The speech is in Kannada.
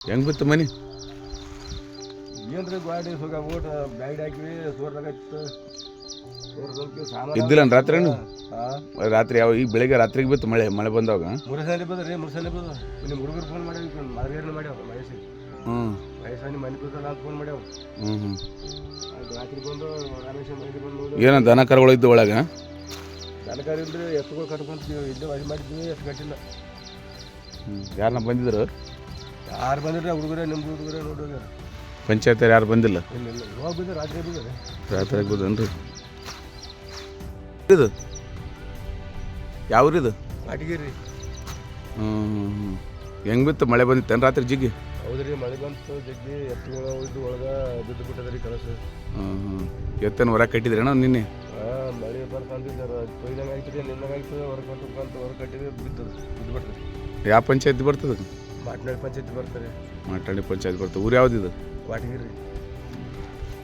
ಹೆಂಗ್ ಬಿತ್ತು ಮನಿ? ಏನ್ರಿ ಗಾಡಿ ಹೋಗ ಓಟ್ ಬ್ಯಾಗ್ ಹಾಕಿವಿ ಸೋರ್ ಸೋರ್ದಕ್ಕೆ ಸಾಮಾನು ಇದ್ದಿಲ್ಲ ರಾತ್ರಿನು ರಾತ್ರಿ ಯಾವ ಈಗ ಬೆಳಿಗ್ಗೆ ರಾತ್ರಿಗೆ ಬಿತ್ತು ಮಳೆ ಮಳೆ ಬಂದಾಗ? ಮೂರು ಸಲ ಬಂದ್ರಿ ಮೂರು ಸಲ ಬಂದು ನಿಮ್ಮ ಹುಡುಗರು ಫೋನ್ ಮಾಡ್ಯಾವ ಮಾದರಿಯರ್ನ ಮಾಡ್ಯಾವ ಮಹೇಶಿಗೆ ಹ್ಞೂ ಮಹೇಶಾನಿ ಮನೆ ಕೂತಲ್ಲ ಅಂತ ಫೋನ್ ಮಾಡ್ಯಾವ. ಹ್ಞೂ ಹ್ಞೂ ರಾತ್ರಿ ಬಂದು ರಮೇಶ ಮನೆಗೆ ಬಂದು ಏನೋ ದನ ಕರುಗಳು ಇದ್ದು ಒಳಗೆ? ತನಕಾರಿ ಇಲ್ಲ ರೀ ಎತ್ತುಗಳು ಕಟ್ಕೊಂತೀವಿ ಇಲ್ಲೇ ವಜ್ ಮಾಡಿದ್ವಿ ಎಷ್ಟು ಕಟ್ಟಿಲ್ಲ. ಯಾರನ್ನ ಬಂದಿದ್ರು? ಯಾರು ಬಂದ್ರೆ ಹುಡುಗರೇ ನಿಮ್ಮ ಹುಡುಗರೇ ನೋಡಿ ಹೋಗ್ಯಾರ ಪಂಚಾಯತ್ ಯಾರು ಬಂದಿಲ್ಲ? ಇಲ್ಲ ಇಲ್ಲ ಇವಾಗ ಬಂದ್ರೆ ರಾತ್ರಿ ಬಂದ್ರೆ ರಾತ್ರಿ ಆಗ್ಬೋದನ್ರಿ ಇದು ಯಾವ್ರಿದು? ಅಡಿಗೆರಿ ಹ್ಞೂ ಹೆಂಗ್ ಬಿತ್ತು ಮಳೆ ಬಂದಿತ್ತೇನು ರಾತ್ರಿ ಜಿಗ್ಗಿ? ಹೌದ್ರಿ ಮಳೆ ಬಂತು ಜಗ್ಗಿ ಎತ್ತುಗಳು ಇದು ಒಳಗೆ ಬಿದ್ದು ಬಿಟ್ಟದ್ರಿ ಕಲಸ ಹ್ಞೂ ಹ್ಞೂ ಎತ್ತನ ಹೊರ ಕಟ್ಟಿದ್ರೇನೋ ನಿನ್ನೆ? ಹಾಂ ಮಳೆ ಬರ್ತಂದಿದ್ದಾರೆ ಕೊಯ್ದಂಗೆ ಆಯ್ತು ನಿನ್ನಂಗೆ ಆಯ್ತು. ಹೊರ ಕಟ್ಟು ಬಂತು ಹೊರ ಕಟ್ಟಿದ್ರೆ ಬಿದ್ದದು ಬಿದ್ದು ಬಿಡ್ತದೆ ಯಾವ ಪಂಚಾಯತ್ ಬರ್ತದೆ ಮಾಟ್ನಾಡಿ ಪಂಚಾಯತ್ ಬರ್ತಾರೆ. ಮಾತಾಡಿ ಪಂಚಾಯತ್ ಬರ್ತದೆ ಊರು ಇದು ವಾಟಗಿರಿ.